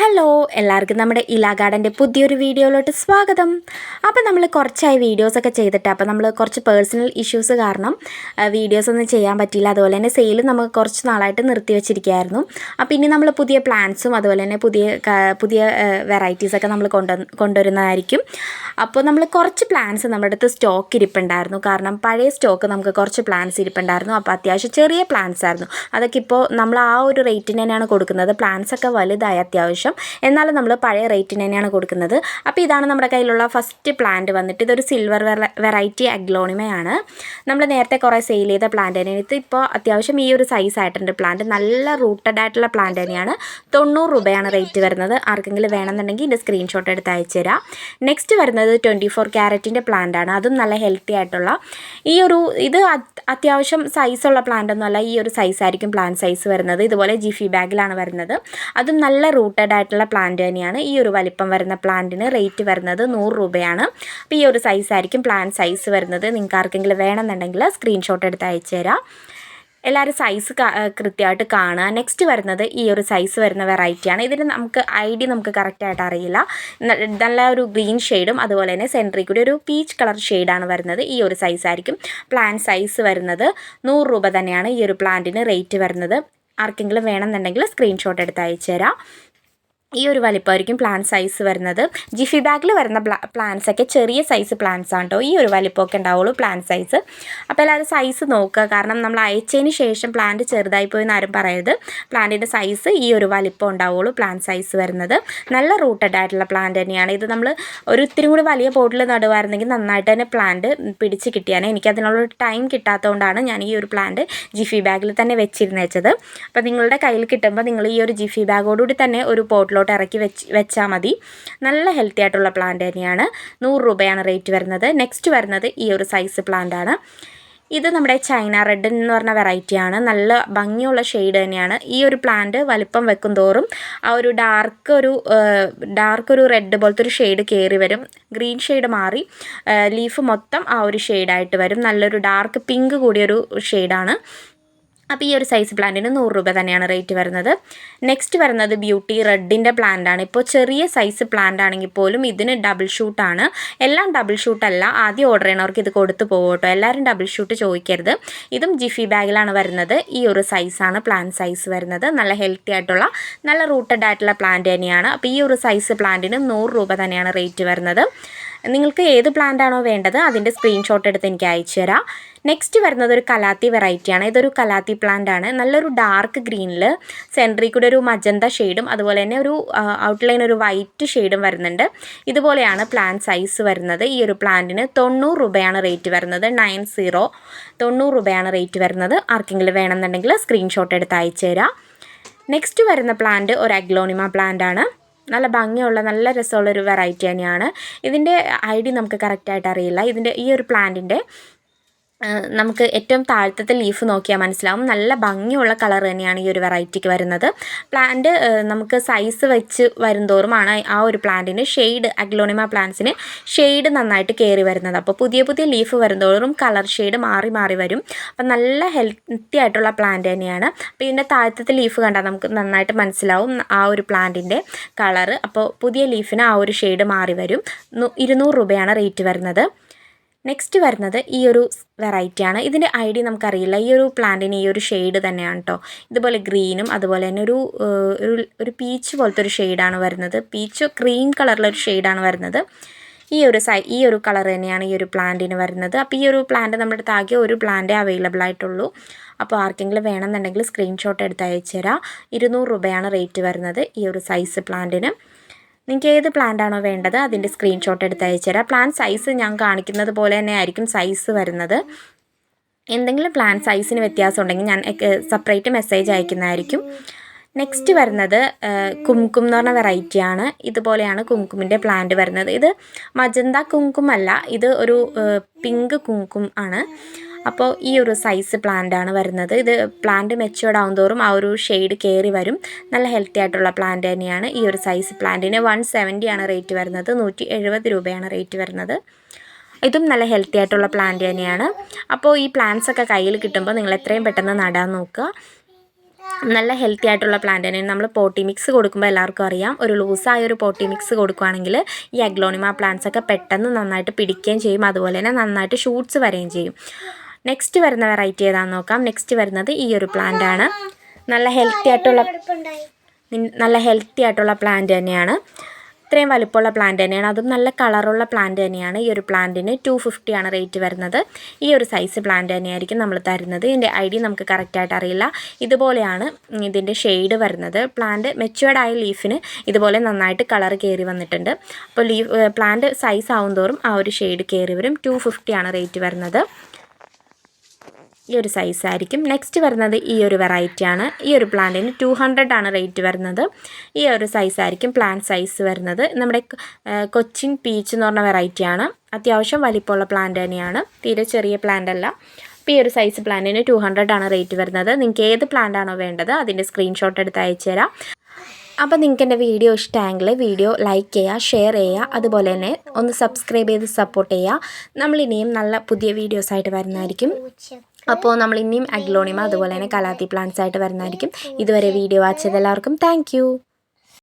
Hello എല്ലാവർക്കും നമ്മുടെ ഇലാ ഗാർഡന്റെ പുതിയൊരു വീഡിയോയിലോട്ട് സ്വാഗതം. അപ്പോൾ നമ്മൾ കുറച്ചായി വീഡിയോസൊക്കെ ചെയ്തിട്ട് അപ്പോൾ നമ്മൾ കുറച്ച് പേഴ്സണൽ ഇഷ്യൂസ് കാരണം വീഡിയോസ് ഒന്നും ചെയ്യാൻ പറ്റിയില്ല. അതുപോലെ തന്നെ സെയിൽ നമുക്ക് കുറച്ച് നാളായിട്ട് നിർത്തി വെച്ചിരിക്കുകയായിരുന്നു. അപ്പോൾ ഇനി നമ്മൾ പുതിയ പ്ലാൻസും അതുപോലെ തന്നെ പുതിയ പുതിയ വെറൈറ്റീസൊക്കെ നമ്മൾ കൊണ്ടു കൊണ്ടുവരുന്നതായിരിക്കും. അപ്പോൾ നമ്മൾ കുറച്ച് പ്ലാൻസ് നമ്മുടെ അടുത്ത് സ്റ്റോക്ക് ഇരിപ്പുണ്ടായിരുന്നു. കാരണം പഴയ സ്റ്റോക്ക് നമുക്ക് കുറച്ച് പ്ലാൻസ് ഇരിപ്പുണ്ടായിരുന്നു. അപ്പോൾ അത്യാവശ്യം ചെറിയ പ്ലാൻസ് ആയിരുന്നു. അതൊക്കെ ഇപ്പോൾ നമ്മൾ ആ ഒരു റേറ്റിന് തന്നെയാണ് കൊടുക്കുന്നത്. പ്ലാൻസ് ഒക്കെ വലുതായി അത്യാവശ്യം. എന്നാലും നമ്മൾ പഴയ റേറ്റിന് തന്നെയാണ് കൊടുക്കുന്നത്. അപ്പോൾ ഇതാണ് നമ്മുടെ കയ്യിലുള്ള ഫസ്റ്റ് പ്ലാന്റ് വന്നിട്ട് ഇതൊരു സിൽവർ വെറൈറ്റി അഗ്ലോണിമയാണ് നമ്മൾ നേരത്തെ കുറേ സെയിൽ ചെയ്ത പ്ലാന്റ് തന്നെയാണ്. ഇത് ഇപ്പോൾ അത്യാവശ്യം ഈ ഒരു സൈസ് ആയിട്ടുണ്ട് പ്ലാന്റ് നല്ല റൂട്ടഡ് ആയിട്ടുള്ള പ്ലാന്റ് തന്നെയാണ്. തൊണ്ണൂറ് രൂപയാണ് റേറ്റ് വരുന്നത്. ആർക്കെങ്കിലും വേണമെന്നുണ്ടെങ്കിൽ ഇതിന്റെ സ്ക്രീൻഷോട്ട് എടുത്ത് അയച്ചു തരാം. നെക്സ്റ്റ് വരുന്നത് ട്വന്റി ഫോർ ക്യാരറ്റിന്റെ പ്ലാന്റാണ് അതും നല്ല ഹെൽത്തി ആയിട്ടുള്ള. ഈ ഒരു ഇത് അത്- അത്യാവശ്യം സൈസുള്ള പ്ലാന്റ് ഒന്നുമല്ല. ഈ ഒരു സൈസ് ആയിരിക്കും പ്ലാന്റ് സൈസ് വരുന്നത്. ഇതുപോലെ ജിഫി ബാഗിലാണ് വരുന്നത്. അതും നല്ല റൂട്ടഡ് ആയിട്ടുള്ള പ്ലാന്റ് തന്നെയാണ്. ഈ ഒരു വലിപ്പം വരുന്ന പ്ലാന്റിന് റേറ്റ് വരുന്നത് നൂറ് രൂപയാണ്. അപ്പോൾ ഈ ഒരു സൈസ് ആയിരിക്കും പ്ലാന്റ് സൈസ് വരുന്നത്. നിങ്ങൾക്ക് ആർക്കെങ്കിലും വേണമെന്നുണ്ടെങ്കിൽ സ്ക്രീൻഷോട്ട് എടുത്ത് അയച്ചു തരാം. എല്ലാവരും സൈസ് കൃത്യമായിട്ട് കാണുക. നെക്സ്റ്റ് വരുന്നത് ഈ ഒരു സൈസ് വരുന്ന വെറൈറ്റിയാണ് ഇതിന് നമുക്ക് ഐ ഡി നമുക്ക് കറക്റ്റായിട്ട് അറിയില്ല. നല്ല ഒരു ഗ്രീൻ ഷെയ്ഡും അതുപോലെ തന്നെ സെൻട്രിൽ കൂടി ഒരു പീച്ച് കളർ ഷെയ്ഡാണ് വരുന്നത്. ഈ ഒരു സൈസ് ആയിരിക്കും പ്ലാന്റ് സൈസ് വരുന്നത്. നൂറ് രൂപ തന്നെയാണ് ഈ ഒരു പ്ലാന്റിന് റേറ്റ് വരുന്നത്. ആർക്കെങ്കിലും വേണമെന്നുണ്ടെങ്കിൽ സ്ക്രീൻഷോട്ട് എടുത്ത് അയച്ചു തരാം. ഈ ഒരു വലിപ്പമായിരിക്കും പ്ലാന്റ് സൈസ് വരുന്നത്. ജിഫി ബാഗിൽ വരുന്ന പ്ലാന്റ്സ് ഒക്കെ ചെറിയ സൈസ് പ്ലാന്റ്സ് ആണ് കേട്ടോ ഈ ഒരു വലിപ്പമൊക്കെ ഉണ്ടാവുള്ളൂ പ്ലാന്റ് സൈസ് അപ്പോൾ എല്ലാവരും സൈസ് നോക്കുക. കാരണം നമ്മൾ അയച്ചതിന് ശേഷം പ്ലാന്റ് ചെറുതായി പോയി എന്ന് ആരും പറയരുത് പ്ലാന്റിന്റെ സൈസ് ഈ ഒരു വലിപ്പം ഉണ്ടാവുള്ളൂ പ്ലാന്റ് സൈസ് വരുന്നത്. നല്ല റൂട്ടഡ് ആയിട്ടുള്ള പ്ലാന്റ് തന്നെയാണ്. ഇത് നമ്മൾ ഒരു ഇത്തിരി കൂടി വലിയ പോട്ടിൽ നടുവായിരുന്നെങ്കിൽ നന്നായിട്ട് തന്നെ പ്ലാന്റ് പിടിച്ച് കിട്ടിയാണ് എനിക്ക് അതിനുള്ള ടൈം കിട്ടാത്തതുകൊണ്ടാണ് ഞാൻ ഈ ഒരു പ്ലാന്റ് ജിഫി ബാഗിൽ തന്നെ വെച്ചിരുന്നേച്ചത് അപ്പോൾ നിങ്ങളുടെ കയ്യിൽ കിട്ടുമ്പോൾ നിങ്ങൾ ഈ ഒരു ജിഫി ബാഗോടുകൂടി തന്നെ ഒരു പോട്ടിലോട്ട് ഇറക്കി വെച്ച് വെച്ചാൽ മതി. നല്ല ഹെൽത്തി ആയിട്ടുള്ള പ്ലാന്റ് തന്നെയാണ്. നൂറ് രൂപയാണ് റേറ്റ് വരുന്നത്. നെക്സ്റ്റ് വരുന്നത് ഈ ഒരു സൈസ് പ്ലാന്റ് ആണ്. ഇത് നമ്മുടെ ചൈന റെഡ് എന്ന് പറഞ്ഞ വെറൈറ്റിയാണ് നല്ല ഭംഗിയുള്ള ഷെയ്ഡ് തന്നെയാണ്. ഈ ഒരു പ്ലാന്റ് വലിപ്പം വെക്കും തോറും ആ ഒരു ഡാർക്ക് ഒരു ഡാർക്ക് ഒരു റെഡ് പോലത്തെ ഒരു ഷെയ്ഡ് കയറി വരും. ഗ്രീൻ ഷെയ്ഡ് മാറി ലീഫ് മൊത്തം ആ ഒരു ഷെയ്ഡായിട്ട് വരും. നല്ലൊരു ഡാർക്ക് പിങ്ക് കൂടിയൊരു ഷെയ്ഡാണ് അപ്പോൾ ഈ ഒരു സൈസ് പ്ലാന്റിന് നൂറ് രൂപ തന്നെയാണ് റേറ്റ് വരുന്നത്. നെക്സ്റ്റ് വരുന്നത് ബ്യൂട്ടി റെഡിന്റെ ആണ്. ഇപ്പോൾ ചെറിയ സൈസ് പ്ലാന്റ് ആണെങ്കിൽ പോലും ഇതിന് ഡബിൾ ഷൂട്ടാണ് എല്ലാം ഡബിൾ ഷൂട്ടല്ല ആദ്യം ഓർഡർ ചെയ്യണവർക്ക് ഇത് കൊടുത്തു പോകും കേട്ടോ. എല്ലാവരും ഡബിൾ ഷൂട്ട് ചോദിക്കരുത്. ഇതും ജിഫി ബാഗിലാണ് വരുന്നത്. ഈ ഒരു സൈസാണ് പ്ലാന്റ് സൈസ് വരുന്നത്. നല്ല ഹെൽത്തി ആയിട്ടുള്ള നല്ല റൂട്ടഡ് ആയിട്ടുള്ള പ്ലാന്റ് തന്നെയാണ്. അപ്പോൾ ഈ ഒരു സൈസ് പ്ലാന്റിന് നൂറ് രൂപ തന്നെയാണ് റേറ്റ് വരുന്നത്. നിങ്ങൾക്ക് ഏത് പ്ലാന്റ് ആണോ വേണ്ടത് അതിന്റെ സ്ക്രീൻഷോട്ട് എടുത്ത് എനിക്ക് അയച്ചു തരാം. നെക്സ്റ്റ് വരുന്നത് ഒരു കലാത്തി വെറൈറ്റിയാണ് ഇതൊരു കലാത്തി പ്ലാന്റ് ആണ്. നല്ലൊരു ഡാർക്ക് ഗ്രീനിൽ സെൻട്രിൽ കൂടെ ഒരു മജന്ത ഷെയ്ഡും അതുപോലെ തന്നെ ഒരു ഔട്ട്ലൈൻ ഒരു വൈറ്റ് ഷെയ്ഡും വരുന്നുണ്ട്. ഇതുപോലെയാണ് പ്ലാന്റ് സൈസ് വരുന്നത്. ഈ ഒരു പ്ലാന്റിന് തൊണ്ണൂറ് രൂപയാണ് റേറ്റ് വരുന്നത്. നയൻ സീറോ തൊണ്ണൂറ് രൂപയാണ് റേറ്റ് വരുന്നത്. ആർക്കെങ്കിലും വേണമെന്നുണ്ടെങ്കിൽ സ്ക്രീൻഷോട്ട് എടുത്ത് അയച്ചു തരാം. നെക്സ്റ്റ് വരുന്ന പ്ലാന്റ് ഒരു അഗ്ലോണിമ പ്ലാന്റ് ആണ്. നല്ല ഭംഗിയുള്ള നല്ല രസമുള്ള ഒരു വെറൈറ്റി തന്നെയാണ്. ഇതിന്റെ ഐ ഡി നമുക്ക് കറക്റ്റായിട്ട് അറിയില്ല. ഇതിന്റെ ഈ ഒരു പ്ലാന്റിന്റെ നമുക്ക് ഏറ്റവും താഴത്തെ ലീഫ് നോക്കിയാൽ മനസ്സിലാവും. നല്ല ഭംഗിയുള്ള കളർ തന്നെയാണ് ഈ ഒരു വെറൈറ്റിക്ക് വരുന്നത്. പ്ലാന്റ് നമുക്ക് സൈസ് വെച്ച് വരുംതോറുമാണ് ആ ഒരു പ്ലാന്റിന് ഷെയ്ഡ് അഗ്ലോണിമ പ്ലാന്റ്സിന് ഷെയ്ഡ് നന്നായിട്ട് കയറി വരുന്നത്. അപ്പോൾ പുതിയ പുതിയ ലീഫ് വരുംതോറും കളർ ഷെയ്ഡ് മാറി മാറി വരും. അപ്പം നല്ല ഹെൽത്തി ആയിട്ടുള്ള പ്ലാന്റ് തന്നെയാണ്. അപ്പോൾ ഇതിന്റെ താഴത്തെ ലീഫ് കണ്ടാൽ നമുക്ക് നന്നായിട്ട് മനസ്സിലാവും ആ ഒരു പ്ലാന്റിന്റെ കളറ് അപ്പോൾ പുതിയ ലീഫിന് ആ ഒരു ഷെയ്ഡ് മാറി വരും. ഇരുന്നൂറ് രൂപയാണ് റേറ്റ് വരുന്നത്. നെക്സ്റ്റ് വരുന്നത് ഈ ഒരു വെറൈറ്റിയാണ് ഇതിന്റെ ഐഡിയ നമുക്കറിയില്ല. ഈ ഒരു പ്ലാന്റിന് ഈ ഒരു ഷെയ്ഡ് തന്നെയാണ് കേട്ടോ ഇതുപോലെ ഗ്രീനും അതുപോലെ തന്നെ ഒരു ഒരു പീച്ച് പോലത്തെ ഒരു ഷെയ്ഡാണ് വരുന്നത്. പീച്ച് ക്രീം കളറിലൊരു ഷെയ്ഡാണ് വരുന്നത്. ഈ ഒരു സൈ ഈ ഒരു കളർ തന്നെയാണ് ഈ ഒരു പ്ലാന്റിന് വരുന്നത്. അപ്പോൾ ഈ ഒരു പ്ലാന്റ് നമ്മുടെ അടുത്ത് ഒരു പ്ലാന്റേ അവൈലബിൾ ആയിട്ടുള്ളൂ. അപ്പോൾ ആർക്കെങ്കിലും വേണമെന്നുണ്ടെങ്കിൽ സ്ക്രീൻഷോട്ട് എടുത്ത് അയച്ചു തരാം ഇരുന്നൂറ് രൂപയാണ് റേറ്റ് വരുന്നത് ഈ ഒരു സൈസ് പ്ലാന്റിന്. നിങ്ങൾക്ക് ഏത് പ്ലാന്റ് ആണോ വേണ്ടത് അതിന്റെ സ്ക്രീൻഷോട്ട് എടുത്ത് അയച്ചു തരാം പ്ലാൻ സൈസ് ഞാൻ കാണിക്കുന്നത് പോലെ തന്നെ ആയിരിക്കും സൈസ് വരുന്നത്. എന്തെങ്കിലും പ്ലാൻ സൈസിന് വ്യത്യാസം ഉണ്ടെങ്കിൽ ഞാൻ സെപ്പറേറ്റ് മെസ്സേജ് അയക്കുന്നതായിരിക്കും. നെക്സ്റ്റ് വരുന്നത് കുംകും എന്ന് പറഞ്ഞ വെറൈറ്റിയാണ് ഇതുപോലെയാണ് കുംകുമിന്റെ പ്ലാന്റ് വരുന്നത്. ഇത് മജന്ത കുങ്കുമല്ല ഇത് ഒരു പിങ്ക് കുങ്കും ആണ്. അപ്പോൾ ഈ ഒരു സൈസ് പ്ലാന്റ് ആണ് വരുന്നത്. ഇത് പ്ലാന്റ് മെച്ചുവേർഡ് ആവും തോറും ആ ഒരു ഷെയ്ഡ് കയറി വരും. നല്ല ഹെൽത്തി ആയിട്ടുള്ള പ്ലാന്റ് തന്നെയാണ് ഈ ഒരു സൈസ് പ്ലാന്റിന് വൺ ആണ് റേറ്റ് വരുന്നത്. നൂറ്റി രൂപയാണ് റേറ്റ് വരുന്നത്. ഇതും നല്ല ഹെൽത്തി ആയിട്ടുള്ള പ്ലാന്റ് തന്നെയാണ്. അപ്പോൾ ഈ പ്ലാന്റ്സ് ഒക്കെ കയ്യിൽ കിട്ടുമ്പോൾ നിങ്ങൾ എത്രയും പെട്ടെന്ന് നടാൻ നോക്കുക. നല്ല ഹെൽത്തി ആയിട്ടുള്ള പ്ലാന്റ് തന്നെയാണ്. നമ്മൾ പോട്ടി മിക്സ് കൊടുക്കുമ്പോൾ എല്ലാവർക്കും അറിയാം. ഒരു ലൂസായ ഒരു പോട്ടി മിക്സ് കൊടുക്കുകയാണെങ്കിൽ ഈ അഗ്ലോണിമ പ്ലാന്റ്സ് ഒക്കെ പെട്ടെന്ന് നന്നായിട്ട് പിടിക്കുകയും ചെയ്യും. അതുപോലെ തന്നെ നന്നായിട്ട് ഷൂട്ട്സ് വരികയും ചെയ്യും. നെക്സ്റ്റ് വരുന്ന വെറൈറ്റി ഏതാണെന്ന് നോക്കാം. നെക്സ്റ്റ് വരുന്നത് ഈ ഒരു പ്ലാന്റ് ആണ്. നല്ല ഹെൽത്തി ആയിട്ടുള്ള നല്ല ഹെൽത്തി ആയിട്ടുള്ള പ്ലാന്റ് തന്നെയാണ്. ഇത്രയും വലിപ്പമുള്ള പ്ലാന്റ് തന്നെയാണ്. അതും നല്ല കളറുള്ള പ്ലാന്റ് തന്നെയാണ്. ഈ ഒരു പ്ലാന്റിന് ടു ഫിഫ്റ്റി ആണ് റേറ്റ് വരുന്നത്. ഈ ഒരു സൈസ് പ്ലാന്റ് തന്നെയായിരിക്കും നമ്മൾ തരുന്നത്. ഇതിന്റെ ഐ നമുക്ക് കറക്റ്റായിട്ട് അറിയില്ല. ഇതുപോലെയാണ് ഇതിന്റെ ഷെയ്ഡ് വരുന്നത്. പ്ലാന്റ് മെച്ചുവേർഡ് ആയ ലീഫിന് ഇതുപോലെ നന്നായിട്ട് കളർ കയറി വന്നിട്ടുണ്ട്. അപ്പോൾ ലീഫ് പ്ലാന്റ് സൈസ് ആവും തോറും ആ ഒരു ഷെയ്ഡ് കയറി വരും. ടു ആണ് റേറ്റ് വരുന്നത്. ഈ ഒരു സൈസ് ആയിരിക്കും. നെക്സ്റ്റ് വരുന്നത് ഈ ഒരു വെറൈറ്റി ആണ്. ഈ ഒരു പ്ലാന്റിന് ടു ഹൺഡ്രഡ് ആണ് റേറ്റ് വരുന്നത്. ഈ ഒരു സൈസ് ആയിരിക്കും പ്ലാന്റ് സൈസ് വരുന്നത്. നമ്മുടെ കൊച്ചിൻ പീച്ച് എന്ന് പറഞ്ഞ വെറൈറ്റി ആണ്. അത്യാവശ്യം വലിപ്പമുള്ള പ്ലാന്റ് തന്നെയാണ്. തീരെ ചെറിയ പ്ലാന്റ് അല്ല. അപ്പോൾ ഈ ഒരു സൈസ് പ്ലാന്റിന് ടു ഹൺഡ്രഡ് ആണ് റേറ്റ് വരുന്നത്. നിങ്ങൾക്ക് ഏത് പ്ലാന്റ് ആണോ വേണ്ടത് അതിന്റെ സ്ക്രീൻഷോട്ട് എടുത്ത് അയച്ചു തരാം. അപ്പോൾ നിങ്ങൾക്ക് എന്റെ വീഡിയോ ഇഷ്ടമായെങ്കിൽ വീഡിയോ ലൈക്ക് ചെയ്യുക ഷെയർ ചെയ്യുക. അതുപോലെ തന്നെ ഒന്ന് സബ്സ്ക്രൈബ് ചെയ്ത് സപ്പോർട്ട് ചെയ്യുക. നമ്മളിനിയും നല്ല പുതിയ വീഡിയോസായിട്ട് വരുന്നതായിരിക്കും. അപ്പോൾ നമ്മൾ ഇനിയും അഗ്ലോണിമ അതുപോലെ തന്നെ കലാത്തി പ്ലാന്റ്സ് ആയിട്ട് വരുന്നതായിരിക്കും. ഇതുവരെ വീഡിയോ വാച്ച് വാച്ചത് എല്ലാവർക്കും താങ്ക്